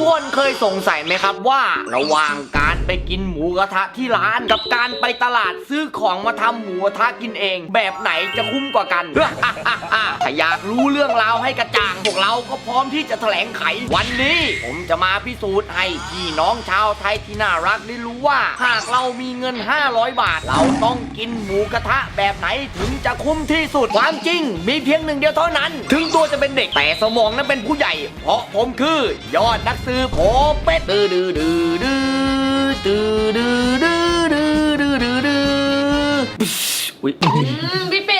กคนเคยสงสัยไหมครับว่า ระหว่างการไปกินหมูกระทะที่ร้าน กับการไปตลาดซื้อของมาทำหมูกระทะกินเอง แบบไหนจะคุ้มกว่ากันถ้าอยากรู้เรื่องราวให้กระจ่างพวกเราก็พร้อมที่จะแถลงไข วันนี้ ผมจะมาพิสูจน์ให้พี่น้องชาวไทยที่น่ารักได้รู้ว่า หากเรามีเงิน 500 บาท เราต้องกินหมูกระทะแบบไหนถึงจะคุ้มที่สุดความจริง มีเพียงหนึ่งเดียวเท่านั้น ถึงตัวจะเป็นเด็กแต่สมองนั้นเป็นผู้ใหญ่ เพราะผมคือยอดนักสืื้อผมเป็ดดื้อดื้อดื้อดื้อดื้อดื้อดื้อดื้อดื้อดื้อดื้ออุ๊ยอืมพี่เป็ด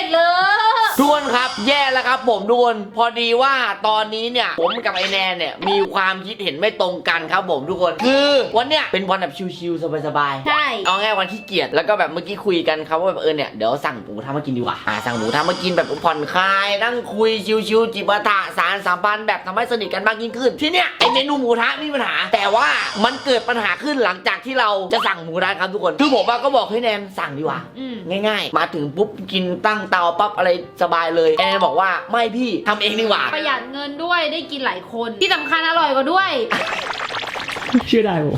คนครับ แย่แล้วครับผมทุกคนพอดีว่าตอนนี้เนี่ย ผมกับไอแนนเนี่ย มีความคิดเห็นไม่ตรงกันครับผมทุกคนคือวันเนี้ยเป็นวันแบบชิลๆสบายๆ ใช่ เอาง่ายวันที่เกียจแล้วก็แบบเมื่อกี้คุยกันครับว่าแบบเออเนี่ยเดี๋ยวสั่งหมูทำมากินดีกว่าอ่าสั่งหมูทำมากินแบบผ่อนคลายนั่งคุยชิวๆจิบะทะสารสัมพันธ์แบบทำให้สนิทกันมากยิ่งขึ้น ที่เนี้ยไอเมนูหมูทะไม่มีปัญหา แต่ว่ามันเกิดปัญหาขึ้นหลังจากที่เราจะสั่งหมูทะครับทุกคนคือผมว่าก็บอกให้แนนสั่งดีกว่า อืม ง่าย ๆ มาถึงปุ๊บกินตั้งเตาปั๊บอะไรสบายเลยแอนบอกว่าไม่พี่ทำเองดีกว่าประหยัดเงินด้วยได้กินหลายคนที่สำคัญอร่อยกว่าด้วย เชื่อได้ผม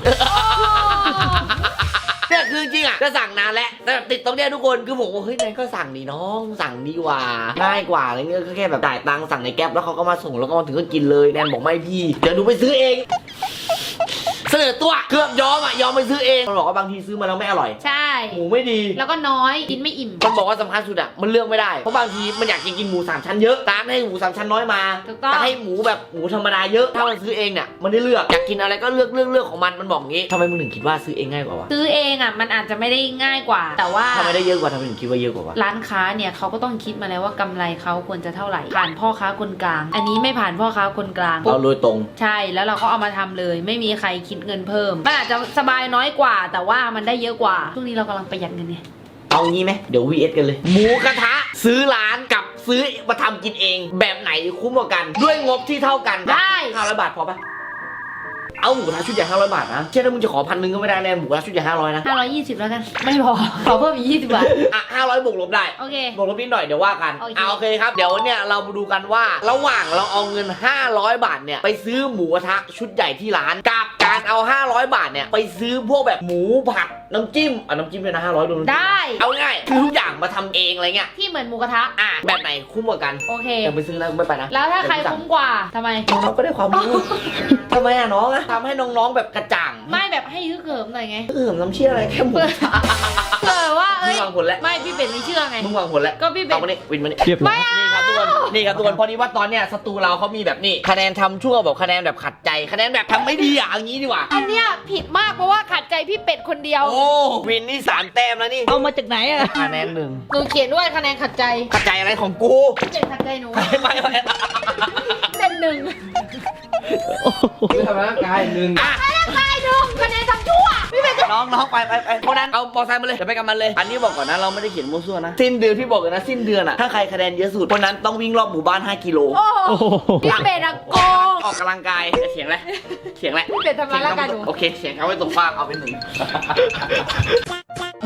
เนี่ยคือจริงๆอะจะสั่งนานแล้วแต่แบบติดตรงเนี้ยทุกคนคือผมว่าเฮ้ยนายก็สั่งดีน้องสั่งดีกว่าง่ายกว่าอะไรเงี้ยก็แค่แบบจ่ายตังค์สั่งในแก๊ปแล้วเขาก็มาส่งแล้วก็มาถึงก็กินเลยแนนบอกไม่พี่เดี๋ยวหนูไปซื้อเอง เสนอตัวเกือบยอมอะยอมไปซื้อเองมันบอกว่าบางทีซื้อมาแล้วไม่อร่อยใช่ หมูไม่ดี แล้วก็น้อยกินไม่อิ่ม มันบอกว่าสำคัญสุดอะมันเลือกไม่ได้ เพราะบางทีมันอยากจะกินหมูสามชั้นเยอะร้านให้หมูสามชั้นน้อยมาถูกต้อง แต่ให้หมูแบบหมูธรรมดาเยอะ ถ้ามันซื้อเองเนี่ยมันได้เลือกอยากกินอะไรก็เลือกเลือกเลือกของมันมันบอกอย่างงี้ทำไมมึงถึงคิดว่าซื้อเองง่ายกว่าวะซื้อเองอะมันอาจจะไม่ได้ง่ายกว่า แต่ว่า ทำไมได้เยอะกว่าทำไมถึงคิดว่าเยอะกว่าวะร้านค้าเนี่ยเขาก็ต้องคิดมาแล้วว่ากำไรเขาควรจะเท่าไหร่ ผ่านพ่อค้าคนกลาง อันนี้ไม่ผ่านพ่อค้าคนกลางเราโดยตรง ใช่แล้วเราก็เอามาทำเลย ไม่มีใครคิดเงินเพิ่มมันอาจจะสบายน้อยกว่า แต่ว่ามันได้เยอะกว่าช่วงนี้เรากำลังประหยัดเงินเนี่ยเอางี้ไหมเดี๋ยว VS กันเลย หมูกระทะ ซื้อร้านกับซื้อมาทำกินเอง แบบไหนคุ้มกว่ากัน ด้วยงบที่เท่ากันได้ ห้าร้อยบาทพอปะ เอาหมูกระทะชุดใหญ่ห้าร้อยบาทนะเช่นถ้ามึงจะขอพันหนึ่งก็ไม่ได้แน่หมูกระทะชุดใหญ่ห้าร้อยนะ520แล้วกัน ไม่พอ ขอเพิ่มอีก20บาท อะห้าร้อยบวกลบได้ โอเค บวกลบนิดหน่อยเดี๋ยวว่ากันโอเค เอาโอเคครับ เดี๋ยวเนี่ยเรามาดูกันว่า ระหว่างเราเอาเงิน 500 บาทเนี่ยไปซื้อหมูกระทะชุดใหญ่ที่ร้าน กับการเอา 500 บาทเนี่ยไปซื้อพวกแบบหมูผัด น้ำจิ้มอะน้ำจิ้มด้วยนะ500ดูน้ำจิ้มได้ เอาง่ายคือทุกอย่างมาทำเองอะไรเงี้ยที่เหมือนหมูกระทะ อะแบบไหนคุ้มกว่ากันโอเค ยังไปซื้อแล้วไม่ไปนะแล้วถ้าใครคุ้มกว่าทำไม น้องๆก็ได้ความรู้ทำไมอะน้องอะทำให้น้องๆแบบกระจ่างไม่แบบให้ฮึกเหิมหน่อยไง เออน้ำเชี่ยอะไรแค่หมูเผื่อเผื่อว่ามึเอ้งยวางผลแล้วไม่พี่เป็ดไม่เชื่อไง มึงวางผลแล้วก็พี่เป็ด เอามานี่วินมานี่ เรียบร้อย นี่ครับทุกคน นี่ครับทุกคนพอดีว่าตอนเนี้ยสตูเราเขามีแบบนี้คะแนนทำชั่วแบบคะแนนแบบขัดใจ คะแนนแบบทำไม่ดีอะเอางี้ดีกว่า อันเนี้ยผิดมากเพราะว่าขัดใจพี่เป็ดคนเดียว โอ้วินนี่สามแต้มแล้วนี่เอามาจากไหนอะคะแนนหนึ่งหนูเขียนด้วยคะแนนขัดใจขัดใจอะไรของกูพี่เป็ดขัดใจหนูไม่ไม่ไม่เส้นหนึ่ง คือทำร่างกายหนึ่ง อะใช่ หนึ่งคะแนนทำชั่วพี่เป็ดจะน้องน้องไปไปไปเพราะนั้นเอามอไซค์มาเลยเดี๋ยวไปกับมันเลย อันนี้บอกก่อนนะเราไม่ได้เขียนมั่วซั่วนะ สิ้นเดือนพี่บอกเลยนะสิ้นเดือนอะถ้าใครคะแนนเยอะสุดคนนั้นต้องวิ่งรอบหมู่บ้าน 5 กิโล โอ้โอ้โหพี่เป็ดอะโกง ออกกำลังกายเสียงอะไรเสียงอะไรพี่เป็ดทำร้ายร่างกายหนู โอเคเสียงเขาไว้ตรงฟ้ากเอาเป็นหนึ่ง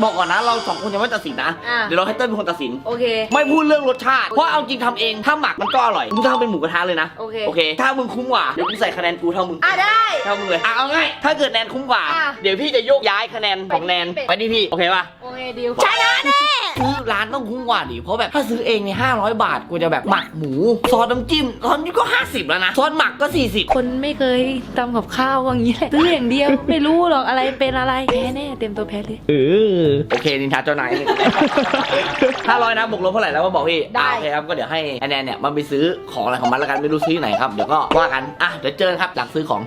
บอกก่อนนะเราสองคนยังไม่ตัดสินนะ อะ เดี๋ยวเราให้เต้นเป็นคนตัดสิน โอเค ไม่พูดเรื่องรสชาติ เพราะเอาจริงทำเองถ้าหมักมันก็อร่อย มึงทำเป็นหมูกระทะเลยนะ โอเค โอเค ถ้ามึงคุ้มกว่า เดี๋ยวกูใส่คะแนนกูเท่ามึง อะได้ เท่ามึงเลย อะเอาง่าย ถ้าเกิดแนนคุ้มกว่า อะเดี๋ยวพี่จะโยกย้ายคะแนนของแนนไปไปที่ที่พี่ โอเคป่ะ โอเคดีลชนะแน่ ซื้อร้านต้องคุ้มกว่าดิ เพราะแบบถ้าซื้อเองเนี่ยห้าร้อยบาทกูจะแบบหมักหมู ซอสน้ำจิ้มตอนนี้ก็50แล้วนะ ซอสหมักก็40คนไม่เคยทำกับข้าวอย่างนี้แหละซื้ออย่างเดียว ไม่รู้หรอกอะไรเป็นอะไรแพ้แน่เต็มตัวแพ้เลย เออโอเคนินทาเจ้านายห้าร้อยนะบวกลบเท่าไหร่แล้วมาบอกพี่ได้ อะโอเคครับก็เดี๋ยวให้แอนแนนเนี่ยมันไปซื้อของอะไรของมันแล้วกันไม่รู้ซื้อที่ไหนครับเดี๋ยวก็ว่ากันอะเดี๋ยวเจอกันครับหลังซื้อของ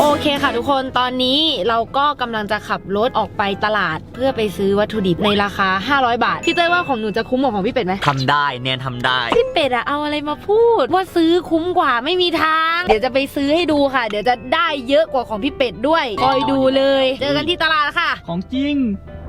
โอเคค่ะทุกคนตอนนี้เราก็กำลังจะขับรถออกไปตลาดเพื่อไปซื้อวัตถุดิบในราคา 500 บาท พี่เต้ยว่าของหนูจะคุ้มกว่าของพี่เป็ดไหมทำได้แนนทำได้ พี่เป็ดอะเอาอะไรมาพูด ว่าซื้อคุ้มกว่าไม่มีทาง เดี๋ยวจะไปซื้อให้ดูค่ะ เดี๋ยวจะได้เยอะกว่าของพี่เป็ดด้วยคอยดูเลย เจอกันที่ตลาดค่ะ ของจริง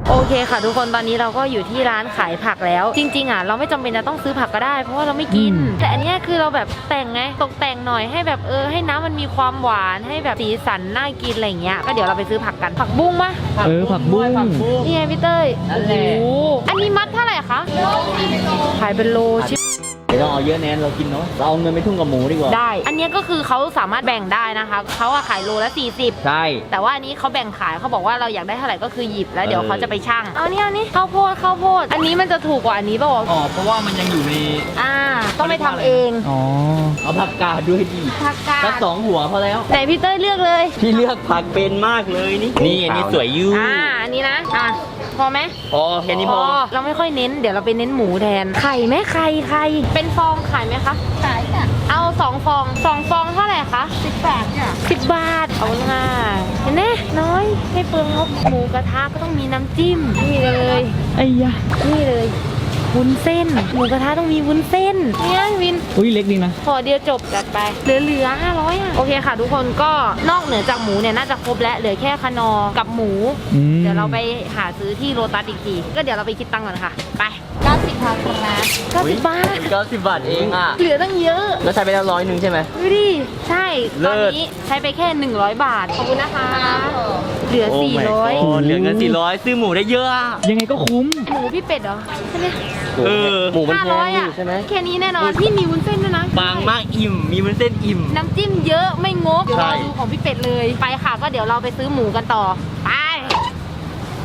โอเคค่ะทุกคนตอนนี้เราก็อยู่ที่ร้านขายผักแล้ว จริงๆอะเราไม่จำเป็นจะต้องซื้อผักก็ได้ เพราะว่าเราไม่กินอืมแต่อันเนี้ยคือเราแบบแต่งไงตกแต่งหน่อยให้แบบเออให้น้ำมันมีความหวานให้แบบสีสันน่ากินอะไรอย่างเงี้ยก็เดี๋ยวเราไปซื้อผักกันผักบุ้งมะเออผักบุ้งนี่ไงพี่เต้ยนั่นแหละโอ้โหอันนี้มัดเท่าไหร่คะขายเป็นโลชิ บเดี๋ยวเราเอาเยอะแนนเรากินเนาะเราเอาเงินไปทุ่งกับหมูดีกว่าได้ อันเนี้ยก็คือเขาสามารถแบ่งได้นะคะเขาอะขายโลละ 40 ใช่ แต่ว่าอันนี้เขาแบ่งขายเขาบอกว่าเราอยากได้เท่าไหร่ก็คือหยิบแล้วเดี๋ยวเออเขาจะไปชั่งเอาเนี่ยเอานี่ข้าวโพดข้าวโพด อันนี้มันจะถูกกว่าอันนี้ป่าวะอ๋อเพราะว่ามันยังอยู่ในอ่า ต้องไปทำเองอ๋อเอาผักกาดด้วยดิผักกาสักดสองหัวพอแล้วไหนพี่เต้ยเลือกเลย พี่เลือกผักเป็นมากเลยนี่นี่อันนี้สวยอยู่อ่าอันนี้นะอะ พอไหมพอแค่นี้พอเราไม่ค่อยเน้น เดี๋ยวเราไปเน้นหมูแทน ไข่ไหมไข่ไข่เป็นฟองขายไหมคะขายค่ะเอาสองฟองสองฟองเท่าไหร่คะสิบบาทค่ะสิบบาทเอาง่ายเห็นไหมน้อยไม่เปลืองงบหมูกระทะก็ต้องมีน้ำจิ้มนี่เลยไอ้ยะนี่เลย วุ้นเส้น หมูกระทะต้องมีวุ้นเส้นเนี่ยวิน อุ้ยเล็กดีนะขอเดียวจบจัดไป เหลือเหลือห้าร้อยอะ โอเคค่ะ ทุกคนก็นอกเหนือจากหมูเนี่ยน่าจะครบแล้วเหลือแค่คานอร์กับหมู อืมเดี๋ยวเราไปหาซื้อที่โรตัสอีกที ก็เดี๋ยวเราไปคิดตังค์ก่อนค่ะ ไป90บาทคนละ90บาทเก้าสิบบาทเองอะ เหลือตั้งเยอะ แล้วใช้ไปแล้วร้อยหนึ่งใช่ไหม ดูดิ ใช่เลิตศอนนี้ใช้ไปแค่ 100 บาท ขอบคุณนะคะ เหลือโ my 400 god เหลือเงินสี่ร้อยซื้อหมูได้เยอะอะยังไงก็คุ้ม หมูพี่เป็ดเหรอใช่ไหมเออหมูมันห้าแพร้องยออะยู่ใช่ไหมแค่นี้แน่นอนที่มีวุ้นเส้นด้วยนะบางมากอิ่ม มีมันเส้นอิ่ม น้ำจิ้มเยอะไม่งกเดี๋ยวใช่รอดูของพี่เป็ดเลยไปค่ะ ก็เดี๋ยวเราไปซื้อหมูกันต่อไป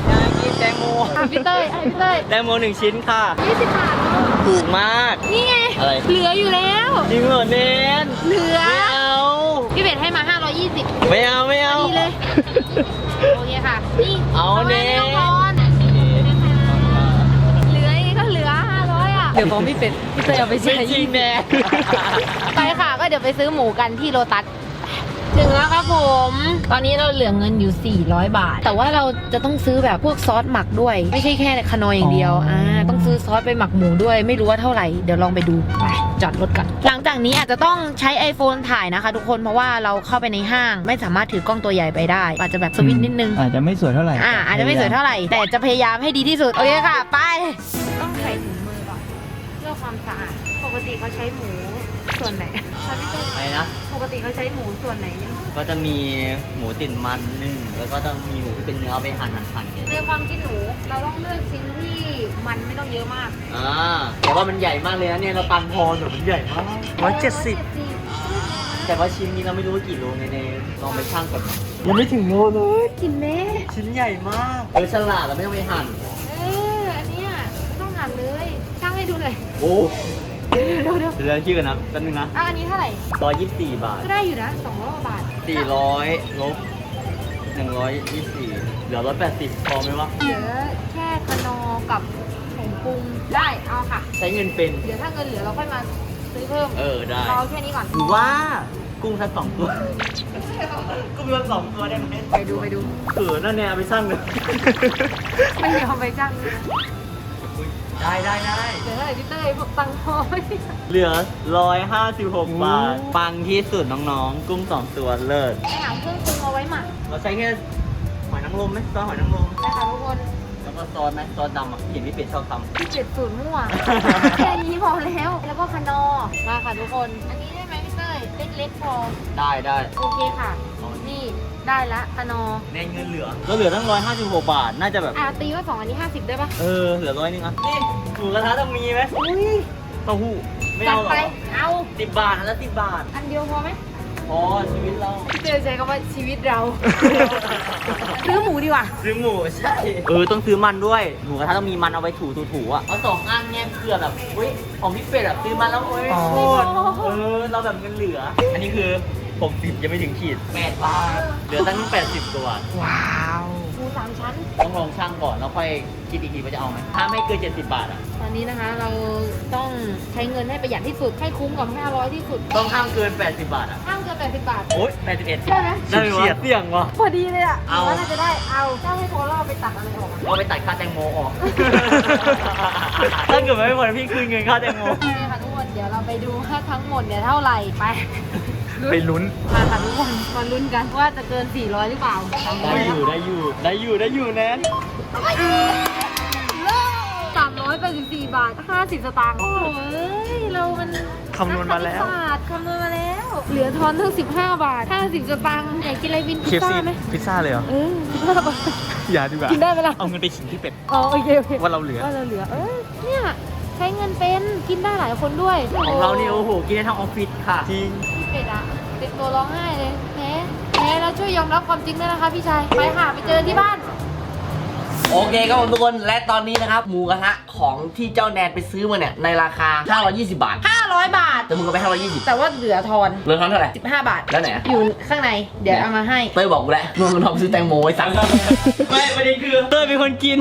อยากกินแตงโมอะพี่เต้ยอะพี่เต้ยแตงโมหนึ่งชิ้นค่ะ ยี่สิบบาทถูกมาก นี่ไงอะไร เหลืออยู่แล้ว จริงเหรอเนนเหลือ ไม่เอา พี่เป็ดให้มา 520 ไม่เอา ไม่เอา ดีเลย โอเคค่ะ นี่เอาไว้เนไม่ต้องทอนเหลือยังไงก็เหลือ500อะ เดี๋ยวของพี่เป็ดพี่เต้ยเอาไปไม่ใช้จริงแน่ ไปค่ะ ก็เดี๋ยวไปซื้อหมูกันที่โลตัส ถึงแล้วครับผม ตอนนี้เราเหลือเงินอยู่ 400 บาท แต่ว่าเราจะต้องซื้อแบบพวกซอสหมักด้วย ไม่ใช่แค่ขนอยอย่างเดียว อ่า ต้องซื้อซอสไปหมักหมูด้วย ไม่รู้ว่าเท่าไหร่ เดี๋ยวลองไปดู ไปจอดรถก่อน หลังจากนี้อาจจะต้องใช้ iPhone ถ่ายนะคะ ทุกคน เพราะว่าเราเข้าไปในห้าง ไม่สามารถถือกล้องตัวใหญ่ไปได้ อาจจะแบบสวิตช์นิดนึง อาจจะไม่สวยเท่าไหร่ อ่า อาจจะไม่สวยเท่าไหร่ แต่จะพยายามให้ดีที่สุด โอเคค่ะ ไป ต้องใส่ถุงมือก่อนเพื่อความสะอาด ปกติเขาใช้หมู ส่วนไหนคะพี่เต้ยอะไรนะ ปกติเขาใช้หมูส่วนไหนเนี่ยก็จะมีหมูติดมันหนึ่งแล้วก็ต้องมีหมูที่เป็นเนื้อเอาไปหั่นหั่นหั่นเนี่ยในความคิดหนูเราต้องเลือกชิ้นที่มันไม่ต้องเยอะมากอ่าแต่ว่ามันใหญ่มากเลยนะเนี่ยเราตังพอแต่มันใหญ่มาก ร้อยเจ็ดสิบแต่ว่าชิ้นนี้เราไม่รู้ว่ากี่โลในในลองไปชั่งก่อนยังไม่ถึงโลเลย กินแม่ชิ้นใหญ่มากเออฉลาดเราไม่ต้องไปหั่น เอออันเนี้ยไม่ต้องหั่นเลยช่างให้ดูหน่อยโอ้ เดี๋ยวชื่อกันนะแป๊บนึงนะอะอันนี้เท่าไหร่ ร้อยยี่สิบสี่บาทก็ได้อยู่นะสองร้อยบาทสี่ร้อยลบหนึ่งร้อยยี่สิบสี่เหลือร้อยแปดสิบพอไหมวะเหลือแค่คนอกับผงปรุงได้เอาค่ะ ใช้เงินเป็น เดี๋ยวถ้าเงินเหลือเราค่อยมาซื้อเพิ่มเออได้เราเอาแค่นี้ก่อนหรือว่ากุ้งสักสองตัว กุ้งสักสองตัวได้ไหมไปดูไปดูเออนั่นแน่เอาไปชั่งเลย ไม่ยอมไปจ้าง ได้ได้ได้เดี๋ยวเท่าไหร่พี่เต้ยพวกตังค์พอไหมเหลือ 156 บาท ปังที่สุดน้องๆ กุ้งสองตัวเลิศ ไปหาเครื่องปรุงเอาไว้หมักเราใช้แค่หอยนางรมไหมซอสหอยนางรมนะคะทุกคนแล้วก็ซอสไหมซอสดำอะเห็นพี่เป็ดชอบทำ พี่เจ็ดสูตรมั่วแค่นี้พอแล้ว แล้วก็คนอมาค่ะทุกคน อันนี้ได้ไหมพี่เต้ยเล็กๆพอได้ได้ โอเคค่ะนี่ ได้ละคนอในเงินเหลือ ก็เหลือตั้ง156บาท น่าจะแบบ อะตีว่าสองอันนี้50ได้ปะเออ เหลือร้อยหนึงอะ นี่หมูกระทะต้องมีไหมอุ้ยเต้าหู้ ไม่จัดเอาหรไปอเอาสิบบาทอันละสิบบาท อันเดียวพอไหมพอชีวิตเราพี่เต้ยใช้คำว่าชีวิตเรา ซื้อหมูดีกว่าซื้อหมูใช่ เออ ต้องซื้อมันด้วย หมูกระทะต้องมีมันเอาไว้ถูถูถูๆอะ เอาสองอันไงเผื่อแบบเฮ้ยของพี่เป็ดแบบซื้อมาแล้วโอ้ยอ๋อโคตรเออ เราแบบเงินเหลือ อันนี้คือ ผมสิบยังไม่ถึงขีด แปดบาทเหลือตั้งแปดสิบตัว ว้าวหมูสามชั้น ต้องลองช่างก่อนแล้วค่อยคิดอีกทีว่าจะเอาไหมถ้าไม่เกินเจ็ดสิบบาทอะ ตอนนี้นะคะเราต้องใช้เงินให้ประหยัดที่สุด ให้คุ้มกับ 500 ที่สุดต้องห้ามเกินแปดสิบบาทอะ ห้ามเกิน80บาท โอ๊ยแปดสิบเอ็ดได้ไหม ได้ไหมวะเสี่ยงว่ะพอดีเลยอะเอาว่าน่าจะได้ เอาถ้าให้โคล่าไปตัดอะไรออกอะเอาไปตัดค่าแตงโมออก ถ้าเกิดไม่พอพี่คืนเงินค่าแตงโมโอเคค่ะทุกคน เดี๋ยวเราไปดูว่าทั้งหมดเนี่ยเท่าไหร่ ไป ไปลุ้น มาค่ะทุกคนมาลุ้นกันว่าจะเกิน 400 หรือเปล่าได้อยู่ได้อยู่ได้อยู่ได้อยู่แนนสามร้อยแปดสิบสี่บาทห้าสิบสตางค์โอ้ยเรามันคำนวณมาแล้วนักคณิตศาสตร์คำนวณมาแล้ว เหลือทอนทั้งสิบห้าบาทห้าสิบสตางค์อยากกินอะไรวินพิซซ่าไหมพิซซ่าเลยเหรอเออสิบห้าบาทอย่าดีกว่ากินได้ไหมล่ะเอาเงินไปขิงที่เป็ดอ๋อโอเคโอเคว่าเราเหลือว่าเราเหลือเออเนี่ยใช้ช้เงินเป็นกินได้หลายคนด้วยของเราเนี่ยโอ้โหกินได้ทั้งออฟฟิศค่ะจริงพี่ เป็ดอะเป็ดตัวร้องไห้เลยแพ้แพ้แล้วช่วยยอมรับความจริงด้วยนะคะพี่ชาย ไปค่ะ ไปเจอที่บ้าน โอเคครับผมทุกคนและตอนนี้นะครับหมูกระทะของที่เจ้าแนนไปซื้อมาเนี่ยในราคา 520 บาท 500 บาทแต่มึงก็ไป 520แต่ว่าเหลือทอนเหลือเท่าไหร่15 บาทแล้วไหนอะอยู่ข้างในเดี๋ยวเอามาให้เต้ยบอกกูแล้วมึงนอนไปซื้อแตงโมไว้สั่งไม่ประเด็นคือเต้ยเป็นคนกิน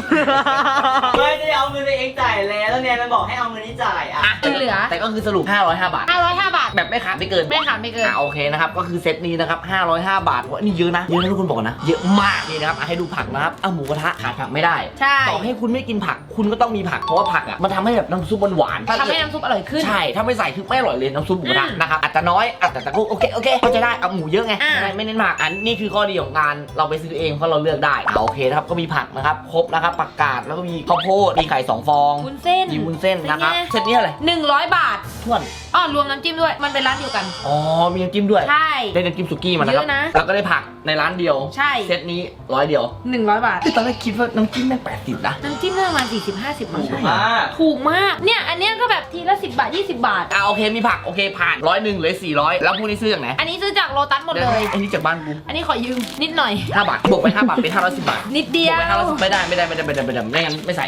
ไม่ได้เอาเงินตัวเองจ่ายแล้วแล้วเนี่ยมันบอกให้เอาเงินนี้จ่ายอะที่เหลือ แต่ก็คือสรุป 505 บาท 505 บาท แบบไม่ขาดไม่เกิน ไม่ขาดไม่เกินอะโอเคนะครับ ก็คือเซตนี้นะครับ 505 บาทว่านี่เยอะนะ เยอะนะทุกคนบอกก่อนนะ เยอะมากนี่นะครับอะให้ดูผักนะครับอะหมูกระทะขาดผักไม่ได้ใช่ ต่อให้คุณไม่กินผัก คุณก็ต้องมีผัก เพราะว่าผักอะ มันทำให้แบบน้ำซุปมันหวานทำให้น้ำซุปอร่อยขึ้น ใช่ ถ้าไม่ใส่คือไม่อร่อยเลยน้ำซุปหมูกระทะอืมนะครับอาจจะน้อยอาจจะแต่ก็โอเคโอเคเข้าใจได้เอาหมูเยอะไงอ่า ไม่ไม่เน้นผักอันนี้คือข้อดีของการเราไปซื้อเองเพราะเราเลือกได้อะโอเคนะครับก็มีผักนะครับครบนะครับผักกาดแล้วก็มีข้าวโพดมีไข่สองฟองวุ้นเส้นมีวุ้นเส้นนะครับเป็นไงเซตนี้อะไร100บาทท่วนอ๋อรวมน้ำจิ้มด้วย มันเป็นร้านเดียวกัน อ๋อมีน้ำจิ้มด้วย ใช่ ได้น้ำจิ้มสุกี้มานะครับเยอะนะ แล้วก็ได้ผักในร้านเดียว ใช่เซตนี้ร้อยเดียว100บาท ตอนแรกคิดว่าน้ำจิ้มแม่งแปดสิบนะ น้ำจิ้มเรื่องมา40 50บาทใช่อ่าถูกมาก เนี่ย อันเนี้ยก็แบบทีละ 10 บาท 20 บาท อ่าโอเคมีผักโอเคผ่านร้อยหนึ่งเหลือสี่ร้อยแล้วพวกนี้ซื้อจากไหนอันนี้ซื้อจากโลตัสหมดเลยอันนี้จากบ้านกูอันนี้ขอยืมนิดหน่อย ห้าบาทบวกไปห้าบาทเป็นห้าร้อยสิบบาทนิดเดีบยวว กไปห้าร้อยสิบไม่ได้ไม่ได้ไม่ได้ไม่ได้ไม่ได้ไม่ได้ไม่งั้นไม่ใส่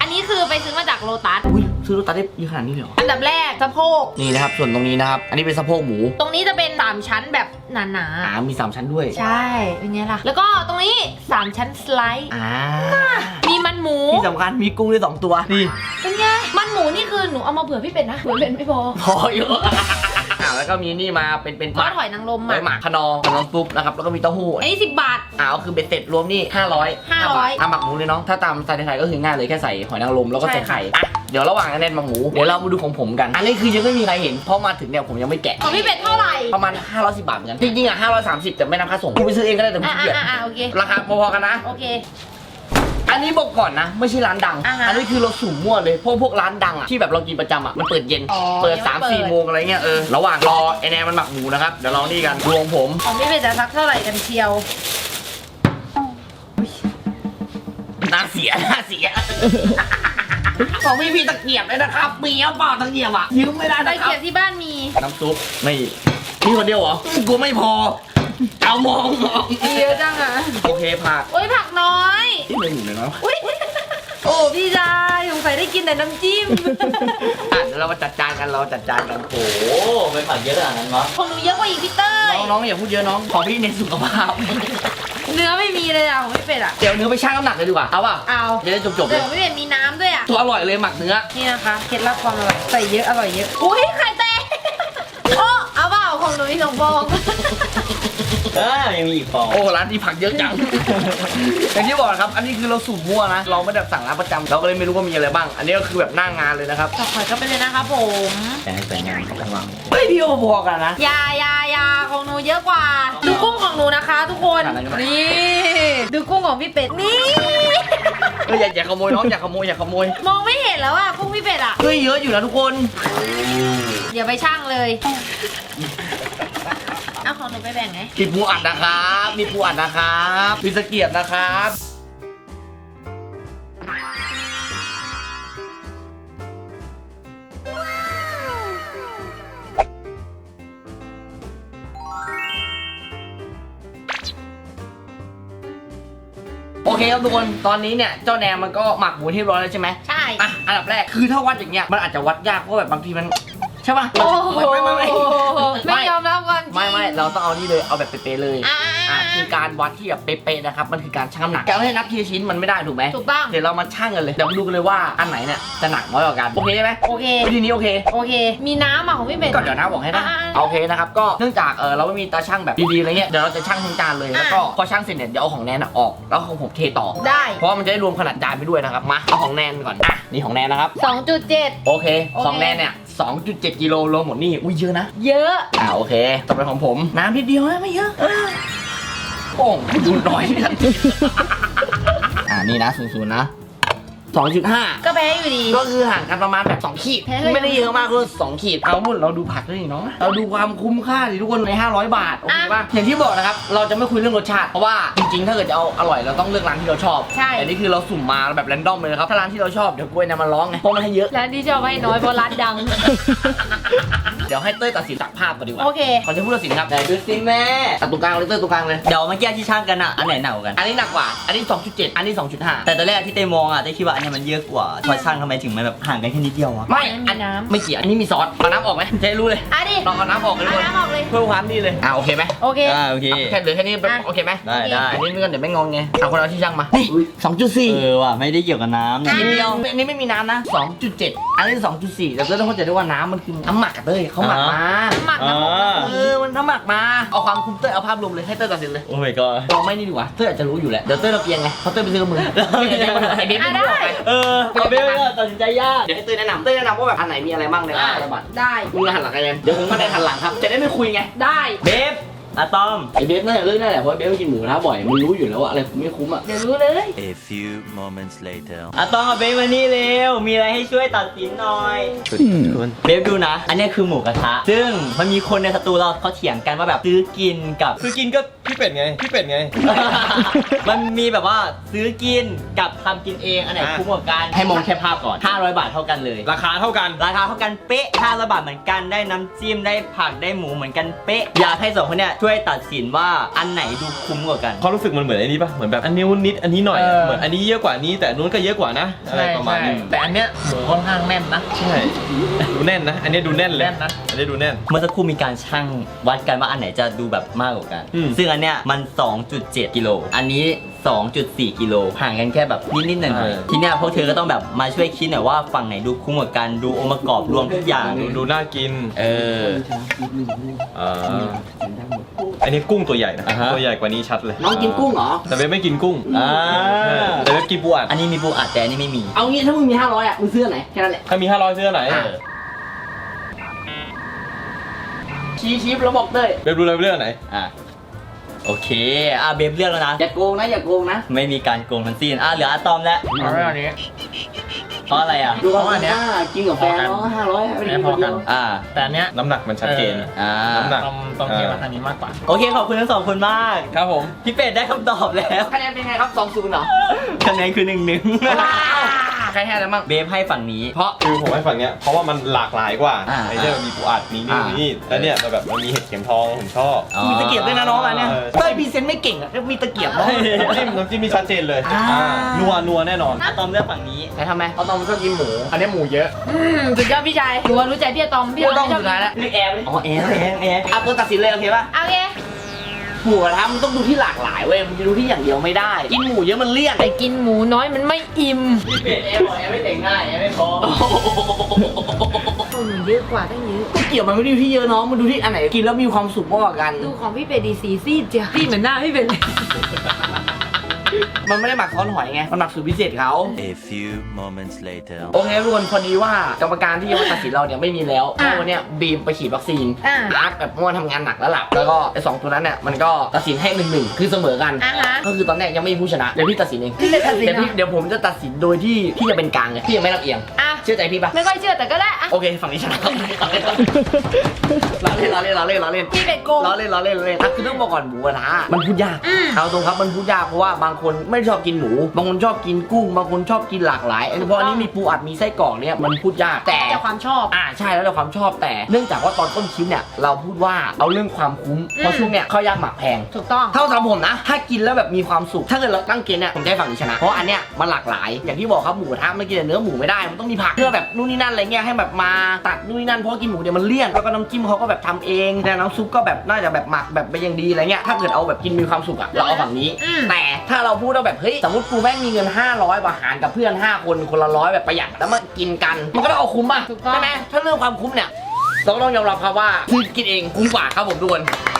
อันนี้คือไปซื้อมาจากโลตัส อุ้ย ซื้อรถตัดได้เยอะขนาดนี้เลยเหรอ อันดับแรกสะโพก นี่นะครับส่วนตรงนี้นะครับ อันนี้เป็นสะโพกหมูตรงนี้จะเป็นสามชั้นแบบหนาอ่ามีสามชั้นด้วยๆ ใช่ เป็นไงล่ะ แล้วก็ตรงนี้สามชั้นสไลด์ อ่ามีมันหมู ที่สำคัญมีกุ้งด้วยสองตัวนี่เป็นไง มันหมูนี่คือหนูเอามาเผื่อพี่เป็ดนะเผื่อเป็นไม่พอพอเยอะอ่าแล้วก็มีนี่มาเป็นเป็นซอสหอยนางรมไม้หอะมักขนอขนมซุปนะครับแล้วก็มีเต้าหู้อันนี้สิบบาท อ่าก็คือเบ็ดเสร็จรวมนี่500 500บาทอะหมักหมูเลยเนาะถ้าตามสไตล์ไทยก็คือง่ายเลยแค่ใส่หอยนางรมแล้วก็ใส่ใช่ไข่อะ เดี๋ยวระหว่างอันแน่นหมักหมูเดี๋ยวเรามาดูของผมกัน อันนี้คือยังไม่มีใครเห็นเพราะมาถึงเนี่ยผมยังไม่แกะ ของพี่เป็ดเท่าไหร่ ประมาณ 510 บาทเหมือนกัน จริงๆอะ530 แต่ไม่นับค่าส่งคุณไปซื้อเองก็ได้แต่ผมอ่าขี้เกียจอ่าโอเค ราคาพอๆกันนะ โอเค อันนี้บอกก่อนนะ ไม่ใช่ร้านดัง อ่าฮะอันนี้คือเราสุ่มมั่วเลยพวกพวกร้านดังอะที่แบบเรากินประจำอะมันเปิดเย็น อ๋อเปิดยังไม่3 4โมงอะไรเงี้ยเออระหว่างรอไอแนนมันหมักหมูนะครับเดี๋ยวลองนี่กันดวงผมของพี่เป็ดจะสักเท่าไหร่กันเชียว หน้าเสียหน้าเสีย ของพี่พี่ตะเกียบเลยนะครับ มีเอาเปล่าตะเกียบอะยืมไม่ได้ตะนะครัเกียบบที่บ้านมี น้ำซุปไม่พี่คนเดียวเหรอกูไม่พอ เอามองมองมีเยอะจังอะโอเคผักโอ้ยผักน้อย ที่ไม่หมูเลยเนาะอุ้ยโอ้พี่ชายสงสัยได้กินแต่น้ำจิ้ม อะเดี๋ยวเรามาจัดจานกันเราจัดจานกันโอ้โหไม่ผักเยอะขนาดนั้นวะของหนูเยอะกว่าอีกพี่เต้ยน้องน้องอย่าพูดเยอะน้องขอพี่เน้นสุขภาพ เนื้อไม่มีเลยอะของพี่เป็ดอะ เดี๋ยวเนื้อไปชั่งน้ำหนักเลยดีกว่าเอาเปล่าเอา จะได้จบจบๆเลเดี๋ยยว ของพี่เป็ดมีน้ำด้วยอะ ตัวอร่อยเลยหมักเนื้อ นี่นะคะ เคล็ดลับความอร่อย ใส่เยอะอร่อยเยอะ อุ้ยไข่แตกโอ้เอาเปล่าของหนูมีสองฟองเออยังมีอีกฟองโอ้ร้านนี้ผักเยอะจัง อย่างที่บอกนะครับอันนี้คือเราสูตรมั่วนะเราไม่ได้สั่งร้านประจำเราก็เลยไม่รู้ว่ามีอะไรบ้าง อันนี้ก็คือแบบหน้างานเลยนะครับต่อขอยก็ไปเลยนะคะผมแต่ให้ใส่งานข้างหลังเฮ้ยพี่โอพอกันนะยายายาของหนูเยอะกว่า ดูกุ้งของหนูนะคะ ทุกคนอะไรกันวะนี่ดูกุ้งของพี่เป็ดนี่เฮ้ยอย่าอย่าขโมยน้องอย่าขโมยอย่าขโมย มองไม่เห็นแล้วอะกุ้งพี่เป็ดอะเฮ้ยเยอะอยู่นะทุกคนอย่าไปช่างเลยเอา ของหนูไปแบ่งไงมีปูอัดนะครับ มีปูอัดนะครับ มีสะเกียบนะครับ โอเคครับทุกคน ตอนนี้เนี่ยเจ้าแนมมันก็หมักหมูที่เรียบร้อยแล้วใช่ไหม ใช่ อะ อันดับแรกคือถ้าวัดอย่างเงี้ยมันอาจจะวัดยากเพราะแบบบางทีมัน ใช่ป่ะโอ้โหไม่ไม่ไม่ไม่ยอมรับความจริงไม่ไม่เราต้องเอานี่เลยเอาแบบเป๊ะๆเลยอ่าอะคือการวัดที่แบบเป๊ะๆนะครับมันคือการชั่งน้ำหนักการให้นับทีละชิ้นมันไม่ได้ถูกไหมถูกต้องเดี๋ยวเรามาชั่งกันเลยเดี๋ยวมาดูกันเลยว่าอันไหนเนี่ยจะหนักน้อยกว่ากันโอเคใช่ไหมโอเควิธีนี้โอเคโอเค มีน้ำอะของพี่เป็ดก็เดี๋ยวนะบอกให้นะอ่าโอเคนะครับก็เนื่องจากเออเราไม่มีตาช่างแบบดีๆอะไรเงี้ยเดี๋ยวเราจะชั่งทั้งจานเลยแล้วก็พอชั่งเสร็จเนี่ยเดี๋ยวเอาของแนนอะออกแล้วของผมเทต่อได้เพราะว่ามันจะได้รวมขนาดจานไปด้วยนะครับมาเอาของแนนก่อนอะนี่ของแนนนะครับ2.7โอเคโอเคของแนนเนี่ย 2.7 กิโลรวมหมดนี่อุ้ยเยอะนะ เยอะ อ่าโอเค ต่อไปของผม น้ำนิดเดียวนะไม่เยอะเออโอ้งดูน้อยนี่ทันทีอ่านี่นะศูนย์ศูนย์นะ 2.5 ก็แพ้อยู่ดี ก็คือห่างกันประมาณแบบ2ขีด แพ้เลย ไม่ได้เยอะมากคือ2ขีด เอาบุญเราดูผักด้วยนี่เนาะเราดูความคุ้มค่าดิทุกคนใน 500 บาท โอเคป่ะ อย่างที่บอกนะครับ เราจะไม่คุยเรื่องรสชาติ เพราะว่าจริงๆ ถ้าเกิดจะเอาอร่อยเราต้องเลือกร้านที่เราชอบใช่ แต่นี่คือเราสุ่มมาแบบแรนดอมเลยนะครับ ถ้าร้านที่เราชอบเดี๋ยวกล้วยเนี่ยมันร้องไง เพราะมันให้เยอะ ร้านที่ชอบให้น้อยเพราะร้านดัง เดี๋ยวให้เต้ยตัดสินจากภาพก่อนดีกว่าโอเคเขาจะพูดตัดสินครับไหนดูสิแม่ตัดตรงกลางเลยเต้ยตรงกลางเลย เดี๋ยวเมื่อกี้ที่ช่างกันอะอันไหนหนักกว่ากัน อันนี้หนักกว่า อันนี้ 2.7 อันนี้ 2.5 แต่ตอนแรกที่เต้มองอะเต้คิดว่าอันเนี้ยมันเยอะกว่าพอช่างทำไมถึงมันแบบห่างกันแค่นิดเดียววะ ไม่อันนี้อันน้ำไม่เกี่ยวอันนี้มีซอสเอาน้ำออกไหมจะได้รู้เลยอะดิลองเอาน้ำออกเลยทุกเอาคนน้ำออกเลย เพื่อความดีเลยอ่าโอเคไหมโอเคอ่าโอเค แค่เหลือแค่นี้เป็นอะ โอเคไหมได้ได้ อันนี้ไม่งั้นเดี๋ยวไม่งงไงเอาคนเอาที่ช่างมานี่สองจุดสี่ เออว่ะไม่ได้เกี่ยวกับน้ำนะ นิดเดียวอันนี้ไม่มีน้ำนะสองจุดเจ็ดอันนี้สองจุดสี่แต่ก็ต้องเข้าใจด้วยว่าน้ำมันคือน้ำหมักอะเต้ยเขาหมักมาน้ำหมักน้ำหมักเออ มันน้ำหมักมา เอาความคุ้มเต้ยเอาภาพรวมเลยให้เต้ยตัดสินเลยโอ้ my god ลองไม่นี่ดีกว่า เต้ยอาจจะรู้อยู่แหละ เดี๋ยวเต้ยเราเพียงไงเพราะเต้ยไปซื้อกับมือไอเบฟมาเถอะไอเบฟไม่รู้หรอกไปเออเอาไปเลยตัดสินใจยาก เดี๋ยวให้เต้ยแนะนำเต้ยแนะนำว่าแบบอันไหนมีอะไรบ้างในร้านละบาทได้ มึงหันหลังกันยังเดี๋ยวผมก็ได้หันหลังครับ จะได้ไม่คุยไง ได้ เบฟ อะตอม ไอเบฟน่าจะเรื่องนั่นแหละเพราะไอ้เบฟไปกินหมูกระทะบ่อยมันรู้อยู่แล้วว่าอะไรไม่คุ้มอะ เดี๋ยวรู้เลย A few moments later. อะตอมกับเบฟมานี่เร็ว มีอะไรให้ช่วยตัดสินหน่อยเบฟดูนะ อันเนี้ยคือหมูกระทะ ซึ่งมันมีคนในสตูเราเขาเถียงกันว่าแบบซื้อกินกับ คือกินก็พี่เป็ดไง พี่เป็ดไง มันมีแบบว่าซื้อกินกับทำกินเองอันไหนอะคุ้มกว่ากันให้มองแค่ภาพก่อน 500 บาทเท่ากันเลย ราคาเท่ากัน ราคาเท่ากันเป๊ะ500บาทเหมือนกันได้น้ำจิ้มได้ผักได้หมูเหมือนกันเป๊ะ อยากให้สองคนเนี้ยช่วยตัดสินว่าอันไหนดูคุ้มกว่ากันเขามรู้สึกมันเหมือนไอ้นี่ปะเหมือนแบบอันนี้นิดอันนี้หน่อยเออ เหมือนอันนี้เยอะกว่านี้แต่อันนู้นก็เยอะกว่านะอะไรประมาณนี้แต่อันเนี้ยหมูค่อนข้างแน่นนะ ใช่ ดูแน่นนะ อันนี้ดูแน่นเลยแน่นนะ อันนี้ดูแน่น เมื่อสักครู่มีการชั่งวัดกันว่าอันไหนจะดูแบบมากกว่ากัน อืมซึ่งอันเนี้ยมัน 2.7 กิโล อันนี้2.4 กิโลห่างกันแค่แบบนิดๆหน่อยๆทีเนี้ยพวกเธอก็ต้องแบบมาช่วยคิดหน่อยว่าฝั่งไหนดูคุ้มกว่ากันดูองค์ประกอบรวมทุกอย่างดูดูน่ากิน เอออ่าอันนี้กุ้งตัวใหญ่นะ อ่าฮะ ตัวใหญ่กว่านี้ชัดเลย น้องกินกุ้งเหรอ แต่เบฟไม่กินกุ้งอ่าแต่เบฟกินปูอัดอันนี้มีปูอัดแต่อันนี้ไม่มี เอางี้ถ้ามึงมี 500 อะ มึงซื้ออนไหนแค่นั้นแหละ ถ้ามี 500เสื้อไหนอะชี้ชี้แล้วบอกเต้ยเบฟดูเลยเรื่องไหน อะ โอเค อะเบฟเลือกแล้วนะ อย่าโกงนะอย่าโกงนะไม่มีการโกงทั้งสิ้น อะเหลืออะตอมแล้ว เอาไว้อันนี้ เพราะอะไรอะ ดูว่าอันเนี้ยกินกับแฟนเนาะห้าร้อยไม่ได้กินคนเดียว อ่า แต่อันเนี้ยน้ำหนักมันชัดเจน อ่า น้ำหนักต้องต้องเทียบกับทางนี้มากกว่า โอเค ขอบคุณทั้งสองคนมาก ครับผม พี่เป็ดได้คำตอบแล้ว คะแนนเป็นไงครับสองศูนย์เหรอ คะแนนคือหนึ่งหนึ่ง ใครให้อะไรบ้างเบฟให้ฝั่งนี้ เพราะ คือผมให้ฝั่งเนี้ยเพราะว่ามันหลากหลายกว่าอ่าไอ้เนี่ยมันมีปูอัดมีนี่อ่ามีนี่แล้วเนี่ยมันแบบมันมีเห็ดเข็มทองผมชอบอ๋อมีตะเกียบด้วยนะน้องอันเนี้ยเออเต้ยพรีเซนต์ไม่เก่งอะมีตะเกียบเนาะน้ำจิ้มน้ำจิ้มนี่ชัดเจนเลยอ่า อ่านัวนัวแน่นอน อะตอมเลือกฝั่งนี้แต่ทำไมเขาต้องชอบกินหมู อันนี้หมูเยอะ อืมสุดยอดพี่ชายหนูว่ารู้ใจพี่อะตอมพี่พี่อะต้องไม่ชอบสุดท้ายแล้วนี่แอร์ไหมอ๋อแอร์แอร์แอร์อะตัวตัดสินเลยโอเคป่ะโอเค หมูกระทะมันต้องดูที่หลากหลายเว้ยมันจะดูที่อย่างเดียวไม่ได้ กินหมูเยอะมันเลี่ยนแต่กินหมูน้อยมันไม่อิ่มพี่เป็ดแอร์บอกแอร์ไม่แต่งง่ายแอร์ไม่พอหมูเยอะกว่าตั้งเยอะก็เกี่ยวมันไม่ได้ดูที่เยอะน้องมันดูที่อันไหนกินแล้วมีความสุขมากกว่ากัน ดูของพี่เป็ดดีสีซีดจ้ะพี่เหมือนหน้าพี่เป็ดเลย มันไม่ได้หมักซ้อนหอยไง มันหมักสูตรพิเศษเขา A few moments later. โอเคทุกคนพอดีว่ากรรมการที่จะมาตัดสินเราเนี่ยไม่มีแล้วเพอะราะวันเนี้ยบีมไปฉีดวัคซีนอะ อาร์ตแบบเมื่อวานทำงานหนักแล้วหลับ แล้วก็ไอ้สองตัวนั้นเนี่ยมันก็ตัดสินให้หนึ่งหนึ่งคือเสมอกัน อะฮะ ก็คือตอนแรกยังไม่มีผู้ชนะ เดี๋ยวพี่ตัดสินเองพี่จะตัดสินเดี๋ยวเหรอพี่เดี๋ยวผมจะตัดสินโดยที่พี่จะเป็นกลางไงพี่ยังไม่รับเอียง อะ เชื่อใจพี่ปะไม่ค่อยเชื่อแต่ก็ได้อะโอเคฝั่งนี้ชนะล้อเล่นล้อเล่นล้อเล่นล้อเล่น พี่เป็ดโกง ล้อเล่นล้อเล่นล้อเล่นอะคือต้องบอกก่อนหมูกระทะมันพูดยากอืมเอาตรงครับมันพูดยากเพราะว่าบางคนไม่ชอบกินหมู บางคนชอบกินกุ้ง บางคนชอบกินหลากหลายอันนี้เพราะอันนี้มีปูอัดมีไส้กรอกเนี่ยมันพูดยากแต่ แต่ความชอบ อ่าใช่แล้วแต่ความชอบแต่เนื่องจากว่าตอนต้นคลิปเนี่ยเราพูดว่าเอาเรื่องความคุ้มเพราะช่วงเนี้ยข้าวยากหมักแพง ถูกต้อง เท่าสำหรับผมนะ ถ้ากินแล้วแบบมีความสุข ถ้าเกิดเราตั้งเกณฑ์เนี่ยผมจะให้ฝั่งนี้ชนะ เพราะอันเนี้ยมันหลากหลาย อย่างที่บอกครับหมูกระทะมันกินแต่เนื้อหมูไม่ได้ มันต้องมีผักเพื่อแบบนู่นนี่นั่นอะไรเงี้ยให้แบบมาตัดนู่นนี่นั่นเพราะกินหมูเดี๋ยวมันเลี่ยนแล้วก็น้ำจิ้มเขาก็แบบทำเองแต่น้ำซุปก็แบบน่าจะแบบหมักแบบไปอย่างดีอะไรเงี้ยถ้าเกิดเอาแบบกินมีความสุขอะเราเอาฝั่งนี้ อืม แต่ถ้าเราพูดว่าแบบเฮ้ยสมมติกูแม่งมีเงิน 500บาทหารกับเพื่อน 5 คนคนละร้อยแบบประหยัดแล้วมากินกัน มันก็ต้องเอาคุ้มป่ะถูกต้อง ใช่ไหมถ้าเรื่องความคุ้มเนี่ยเราก็ต้องยอมรับครับว่าซื้อกินเองคุ้มกว่าครับผมทุกคนแต่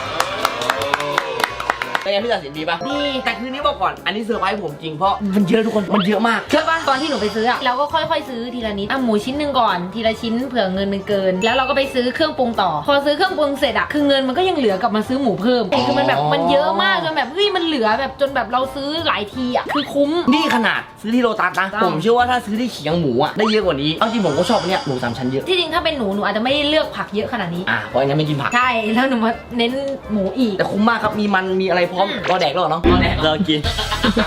เป็นไงพี่ตัดสินดีปะดีแต่คืนนี้บอกก่อน อันนี้เซอร์ไพรส์ผมจริงเพราะมันเยอะทุกคน มันเยอะมากเชื่อป่ะตอนที่หนูไปซื้ออะเราก็ค่อยๆซื้อทีละนิดอะหมูชิ้นหนึ่งก่อนทีละชิ้นเผื่อเงินมันเกิน แล้วเราก็ไปซื้อเครื่องปรุงต่อ พอซื้อเครื่องปรุงเสร็จอะคือเงินมันก็ยังเหลือกลับมาซื้อหมูเพิ่มคือมันแบบมันเยอะมากจนแบบเฮ้ยมันเหลือแบบจนแบบเราซื้อหลายทีอะคือคุ้มนี่ขนาดซื้อที่โลตัสนะต้องผมเชื่อว่าถ้าซื้อที่เขียงหมูอะได้เยอะกว่านี้เอาจริงผมก็ชอบเนี่ยหมูสามชั้นเยอะที่จริงถ้าเป็นหนูหนูอาจจะไม่ได้เลือกผักเยอะขนาดนี้อ่าเพราะงั้นไม่กินผักใช่แล้วหนูมาเน้นหมูอีกแต่คุ้มมากครับมีมันมีอะไรพร้อมอืมรอแดกแล้วเหรอเนาะรอแดกเรากิน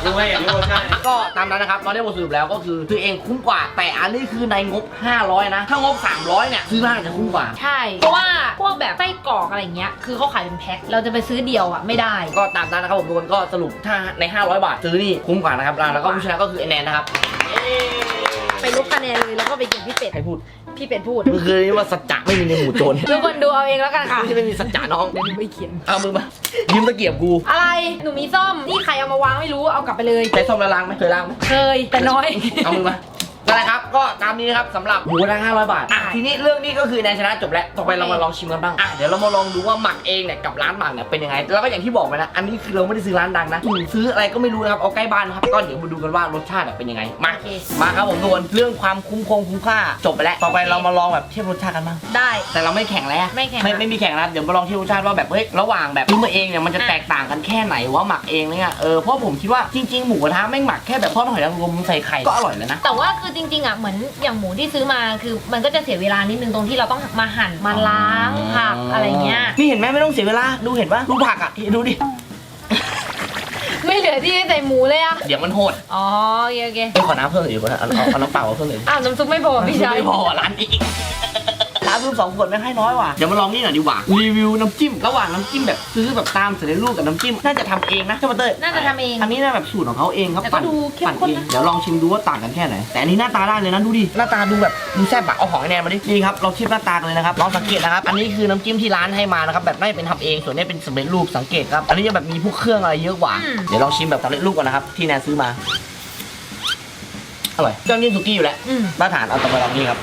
รู้ไหมอยากรู้รสชาติก็ตามนั้นนะครับเราได้บทสรุปแล้วก็คือซื้อเองคุ้มกว่า แต่อันนี้คือในงบ 500 นะ ถ้างบ 300 เนี่ย ซื้อร้านอาจจะคุ้มกว่า ใช่ เพราะว่าพวกแบบไส้กรอกอะไรเงี้ย คือเขาขายเป็นแพ็ค เราจะไปซื้อเดียวอะไม่ได้ ก็ตามนั้นนะครับผมทุกคนก็สรุปถ้าใน 500 บาทซื้อนี่คุ้มกว่านะครับแล้วก็ผู้ชนะก็คือไอแนนนะครับ ไปลบคะแนนเลยแล้วก็ไปเก็บพี่เป็ด ใครพูดพี่เป็ดพูด มึงเคยว่าสัจจะไม่มีในหมู่โจรทุกคนดูเอาเองแล้วกันค่ะไม่ใช่ไม่มีสัจจะน้อง เดี๋ยวหนูไม่เขียน เอามือมายืมตะเกียบกูอะไร หนูมีส้ม นี่ใครเอามาวางไม่รู้ เอากลับไปเลย ใช้ส้มแล้วล้างไหมเคยล้างไหมเคย แต่น้อย เอามือมา นั่นแหละครับ ก็ตามนี้นะครับสำหรับหมูละ500บาทอะใช่ทีนี้เรื่องนี้ก็คือแนนชนะจบแล้ว ต่อไปเรามาลองชิมกันบ้างอะเดี๋ยวเรามาลองดูว่าหมักเองเนี่ยกับร้านหมักเนี่ยเป็นยังไง แล้วก็อย่างที่บอกไปนะ อันนี้คือเราไม่ได้ซื้อร้านดังนะถึงซื้ออะไรก็ไม่รู้นะครับ เอาใกล้บ้านนะครับ ก็เดี๋ยวมาดูกันว่ารสชาติเนี่ยเป็นยังไง มาโอเคมาครับผมทุกคนเรื่องความคุ้มคงคุ้มค่าจบไปแล้ว ต่อไปเรามาลองแบบเทียบรสชาติกันบ้าง ได้ แต่เราไม่แข่งแล้ว ไม่แข่งไม่นะไม่มีแข่งนะเดี๋ยวมาลองเทียบรสชาติว่าแบบเฮ้ยระหว่างแบบซื้อมาเองเนี่ยมันจะแตกต่างกันแค่ไหนว่าหมักเองเนี่ยเออเพราะผมคิดว่าจริง ๆ หมูกระทะแม่งหมักแค่แบบทอดหอยนางรมใส่ไข่ก็อร่อยแล้วนะแต่ว่าคือจริงๆอะเหมือนอย่างหมูที่ซื้อมาคือมันก็จะเสียเวลานิดนึงตรงที่เราต้องมาหั่นมาล้างผักอะไรเงี้ย นี่เห็นไหมไม่ต้องเสียเวลา ดูเห็นปะดูผักอะ ดูดิ ไม่เหลือที่ใส่หมูเลยอะ เดี๋ยวมันโหดอ๋อโอเคโอเคเดี๋ยวขอน้ำเพิ่มอีกคนนะเอาเอาเอาน้ำเปล่ามาเพิ่มอีกอ้าวน้ำซุปไม่พอพี่ชาย ไม่พอร้านนี้ ร้านเพิ่มสองขวดไม่ให้น้อยว่ะเดี๋ยวมาลองนี่หน่อยดีกว่ารีวิวน้ำจิ้มระหว่างน้ำจิ้มแบบซื้อแบบตามเสร็จรูปกับน้ำจิ้มน่าจะทำเองนะใช่ปะเต้ยน่าจะทำเองอันนี้น่าแบบสูตรของเขาเองครับแต่ก็ปั่นดูเข้มปั่นข้นเองนะ เดี๋ยวลองชิมดูว่าต่างกันแค่ไหนแต่อันนี้หน้าตาได้เลยนะดูดิหน้าตาดูแบบดูแซ่บอะเอาของไอแนนมาดินี่ครับเราเทียบหน้าตากันเลยนะครับลองสังเกตนะครับอันนี้คือน้ำจิ้มที่ร้านให้มานะครับแบบไม่เป็นทำเองส่วนนี้เป็นสำเร็จรูปสังเกตครับอันนี้จะแบบมีพวกเครื่องอะไรเยอะกว่าเดี๋ยวลองชิมแบบสำเร็จรูปก่อนนะครับที่แนนซื้อมาอร่อยเจ้านี่สุกี้อยู่แล้ว อืม มาตรฐานเอาต่อไปลองนี่ครับ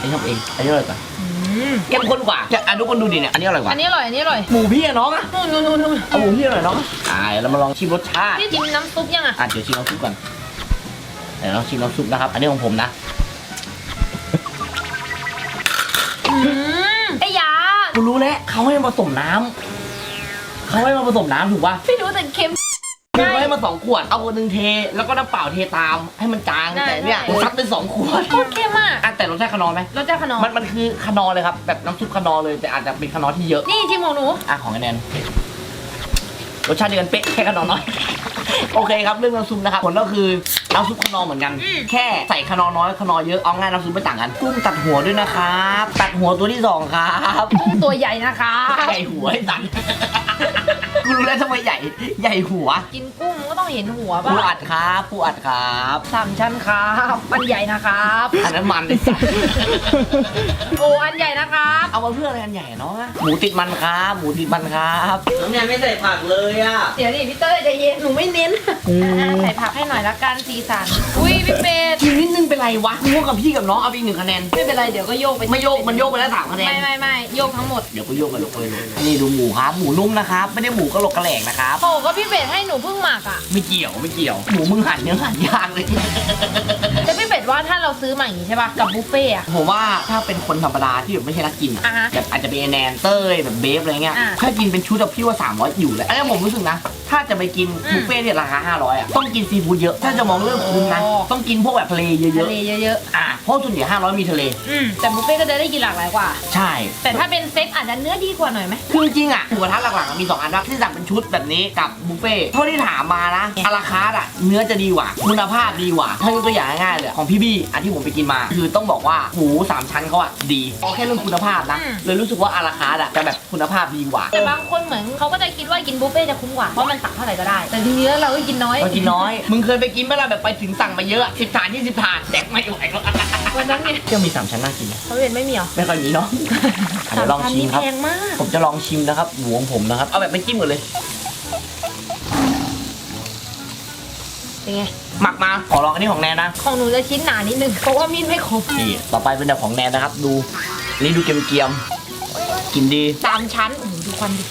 อันนี้ทำเอง อันนี้อร่อยกว่าอืมเข้มข้นกว่าจะอะทุกคนดูดิเนี่ย อันนี้อร่อยกว่า อันนี้อร่อย อันนี้อร่อยหมูพี่อะน้องอะนู่นนู่นนู่นนู่นเอาหมูพี่อร่อยน้องอ่าเดี๋ยวเรามาลองชิมรสชาติ พี่ชิมน้ำซุปยังอะอะเดี๋ยวชิมน้ำซุปก่อน เดี๋ยวเราชิมน้ำซุปนะครับ อันนี้ของผมนะ อืมไอ้ยากูรู้แล้วเขาให้มาผสมน้ำเขาให้มาผสมน้ำถูกป่ะพี่รู้แต่เค็ม คือใช่เขาให้มาสองขวด เอาคนหนึ่งเท แล้วก็น้ำเปล่าเทตาม ให้มันจางใช่แต่เนี่ยใช่ผมซัดไปสองขวดโคตรเค็มอะอะแต่รสชาติขนอไหมรสชาติขนมมันมันคือขนอเลยครับ แบบน้ำซุปขนอเลย แต่อาจจะเป็นขนอที่เยอะ นี่ชิมของหนู อะของไอแนนรสชาติเดียวกันเป๊ะแค่ขนอน้อย โอเคครับเรื่องน้ำซุปนะครับผลก็คือ น้ำซุปขนอเหมือนกันอืมแค่ใส่ขนอน้อยขนอเยอะเอาง่ายน้ำซุปไม่ต่างกันกุ้งตัดหัวด้วยนะครับตัดหัวตัวที่สองครับตัวใหญ่นะคะใหญ่หัวไอ้สันกูรู้แล้วทำไมใหญ่ใหญ่หัว กินกุ้งก็ต้องเห็นหัวปูป่ะอัดครับปูอัดครับสามชั้นครับอันใหญ่นะครับอันนั้นมันเลยสัสโอ้อันใหญ่นะครับ เอามาเพื่ออะไรอันใหญ่เนาะหมูติดมันครับหมูติดมันครับน้องแนนไม่ใส่ผักเลยอะเดี๋ยวดิพี่เต้ยใจเย็นหนูไม่เน้นอะใส่ผักให้หน่อยละกันสีสัน อุ้ยพี่เป็ดทีนิดนึงเป็นไรวะกูว่ากับพี่กับน้องเอาไปอีกหนึ่งคะแนน ไม่เป็นไรเดี๋ยวก็โยกไปไม่โยกมันโยกไปแล้วสามคะแนน ไม่ไม่ไม่โยกทั้งหมดเดี๋ยวก็โยกกันลงไปเลยนี่ดูหมูครับ หมูนุ่มนะครับ ไม่ได้หมูกระโหลกกระแหลกนะครับ โอ้ก็พี่เป็ดให้หนูเพิ่งหมักอะ ไม่เกี่ยวไม่เกี่ยว หมูมึงหั่นเนื้อหั่นยากเลย แต่พี่เป็ด ว่าถ้าเราซื้อมาอย่างนี้ใช่ป่ะ กับบุฟเฟ่ต์อะ ผมว่าถ้าเป็นคนธรรมดาที่แบบไม่ใช่นักกินอะอ่าฮะแบบอาจจะเป็นแนนเต้ยแบบเบฟอะไรเงี้ยอ่าถ้ากินเป็นชุดอะพี่ว่า300อยู่แหละอันนี้ผมรู้สึกนะ ถ้าจะไปกินอืมบุฟเฟ่ต์เนี่ยราคา500อะต้องกินซีฟู้ดเยอะ ถ้าจะมองเรื่องคุ้มนะโอ้ต้องกินพวกแบบทะเลเยทะอะเลเยอะๆอะเพราะส่วนใหญ่500 มีทะเล ๆ อืมแต่บุฟเฟ่ต์ก็จะได้กินหลากหลายกว่า ใช่ แต่ถ้าเป็นเซตอาจจะเนื้อดีกว่าหน่อยไหม คือจริงๆอะหมูกระทะหลักๆอะมีสองอันนะที่สั่งเป็นชุดแบบนี้กับบุฟเฟ่ต์เท่าที่ถามมานะอาราคาร์ทอะเนื้อจะดีกว่าคุณภาพดีกว่า ถ้ายกตัวอย่างง่ายๆเลยของพี่บี้อันที่ผมไปกินมา คือต้องบอกว่าหมูสามชั้นเขาอะดีเอาแค่เรื่องคุณภาพนะอืม เลยรู้สึกว่าอาราคาร์ทอะจะแบบคุณภาพดีกว่า แต่บางคนเหมือนเขาก็จะคิดว่ากินบุฟเฟ่ต์จะคุ้มกว่า เพราะมันตักเท่าไหร่ก็ได้ แต่ทีนี้แล้วเราก็กินน้อย เรากินน้อย มึงเคยไปกินเมื่อไรแบบไปถึงสั่งมาเยอะสิบถาดยี่สิบถาดแดกไม่ไหวแล้ววันนั้นเนี่ยเที่ยวมีสามชั้นน่ากินไหมเขาเป็นไม่มีเหรอไม่ค่อยมีเนาะอะเดี๋ยวลองสามพันชิมนี่ครับ แพงมาก ผมจะลองชิมนะครับหมูของผมนะครับ เอาแบบไม่จิ้มก่อนเลย เป็นไง หมักมาขอลองอันนี้ของแนนนะของหนูจะชิ้นหนานิดนึงเพราะว่ามีดไม่ครบนี่ต่อไปเป็นแบบของแนนนะครับ ดูนี่ดูเกรียมๆกินดีสามชั้นโอ้โหดูควันดิ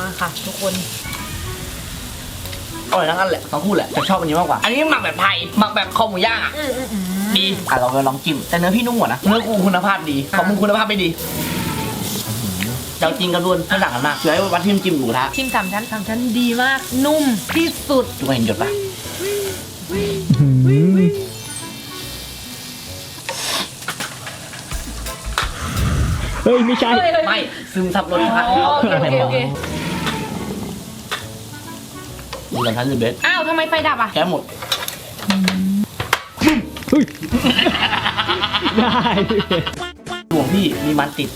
มาค่ะ ทุกคนอร่อยทั้งนั้นแหละทั้งคู่แหละแต่ชอบอันนี้มากกว่า อันนี้หมักแบบไทยหมักแบบคอหมูย่างอะอืมอืมอืมดีอะเราไปลองจิ้มแต่เนื้อพี่นุ่มกว่านะเนื้อกูคุณภาพดีของมึงคุณภาพไม่ดีเจ้าจริงกระดวนไม่ต่างกันมากเดี๋ยวให้วัดที่จิ้มหมูกระทะชิมสามชั้นสามชั้นดีมาก นุ่มที่สุด ทุกคนเห็นหยดปะเฮ้ย ไม่ใช่ ไม่ซึมซับรสชาติอ๋อโอเคโอเคโอเค หมูกระทะคือเบสอ้าวทำไมไฟดับอะแก้หมด เฮ้ย ได้ หลวงพี่มีมันติด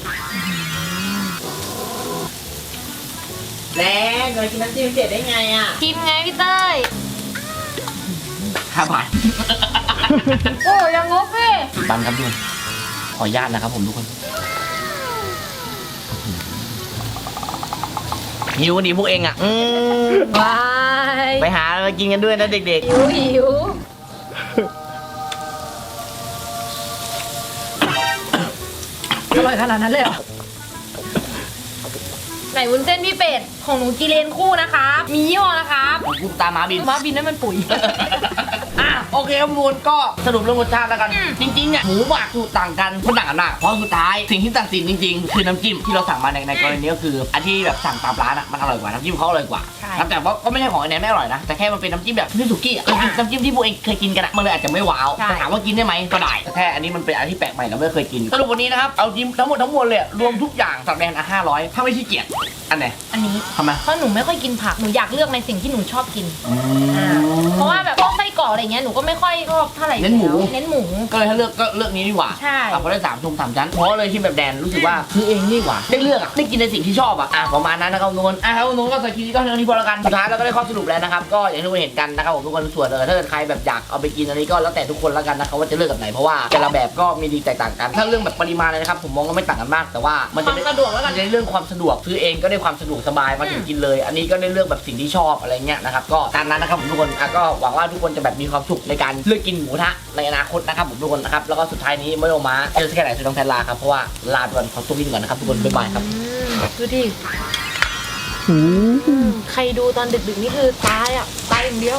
แล้วจะไปกินน้ำจิ้มเจ็ดได้ไงอะชิมไงพี่เต้ยห้าบาทโอ้ยังงกพี่บันครับทุกคนขออนุญาตนะครับผมทุกคนหิวดีพวกเองอะอืมบายไปหามากินกันด้วยนะเด็กหิวหิวอร่อยขนาดนั้นเลยเหรอไหนวุ้นเส้นพี่เป็ด ของหนูกิเลนคู่นะคะมียี่ห้อนะครับๆผมพูดตามหมาบินมาบินนั่นมันปุ๋ยอะ โอเคครับทุกคนก็สรุปเรื่องรสชาติแล้วกันอืมจริงๆเนี่ยหมูหมักสูตรต่างกันมันต่างกันมากเพราะสุดท้ายสิ่งที่ตัดสินจริงๆ คือน้ำจิ้มที่เราสั่งมาในในกรณีนี้ก็คืออันที่แบบสั่งตามร้านอะมันอร่อยกว่าน้ำจิ้มเขาอร่อยกว่าใช่แต่ว่าก็ไม่ใช่ของไอ้แนนไม่อร่อยนะแต่แค่มันเป็นน้ำจิ้มแบบที่สุกี้อะน้ำจิ้มที่พวกเองเคยกินกันอะมันเลยอาจจะไม่ว้าวใช่แต่ถามว่ากินได้ไหมก็ได้แต่แค่อันนี้มันเป็นอะไรที่แปลกใหม่เราไม่เคยกินสรุปวันนี้นะครับเอาจิ้มทั้งหมดทั้งมวลเลยรวมทุกอย่างสับแดนอะห้าร้อยถ้าไม่ขี้เกียจอันไหนอันนี้ทำไมเพราะหนูไม่ค่อยกินผักหนูอยากเลือกในสิ่งที่หนูชอบกินอ่าเพราะว่าแบบพวกไส้กรอกอะไรเงี้ยหนูก็ไม่ค่อยชอบเท่าไหร่เน้นหมู แล้วเน้นหมู ก็เลยถ้าเลือกก็เลือกนี้ดีกว่าใช่ อะพอได้สามชมสามชั้นเพราะเลยที่แบบแดนรู้สึกว่าคือเองนี่กว่าได้เลือกอะได้กินในสิ่งที่ชอบอะอะประมาณนั้นนะครับทุกคนอะครับทุกคนก็สกิลก็เท่านี้พอแล้วกันสุดท้ายเราก็ได้ข้อสรุปแล้วนะครับก็อย่างที่ทุกคนเห็นกันนะครับผมทุกคนส่วนเออถ้าเกิดใครแบบอยากเอาไปกินอันนี้ก็แล้วแต่ทุกคนแล้วกันนะครับว่าจะเลือกแบบไหนเพราะว่าแต่ละแบบก็มีดีแตกต่างกันถ้าเรื่องแบบปริมาณเลยนะครับผมมองว่าไม่ต่างกันมาก แต่ว่ามันจะความสะดวกแล้วกันมันจะได้เรื่องความสะดวกซื้อเองก็ได้ความสะดวกสบายมาถึงกินเลย อันนี้ก็ได้เลือกแบบสิ่งที่ชอบอะไรเงี้ยนะครับก็ตามนั้นนะครับผมทุกคนอะก็หวังว่าทุกคนจะแบบมีความสุขในการเลือกกินหมูทะในอนาคตนะครับผมทุกคนนะครับแล้วก็สุดท้ายนี้ไม่ลงมาเจอแค่ไหนสุดต้องแทนลาครับเพราะว่าลาไปก่อนขอตัวกินก่อนนะครับทุกคนบ๊ายบายครับดูดิใครดูตอนดึกๆนี่คือตายอะตายอย่างเดียว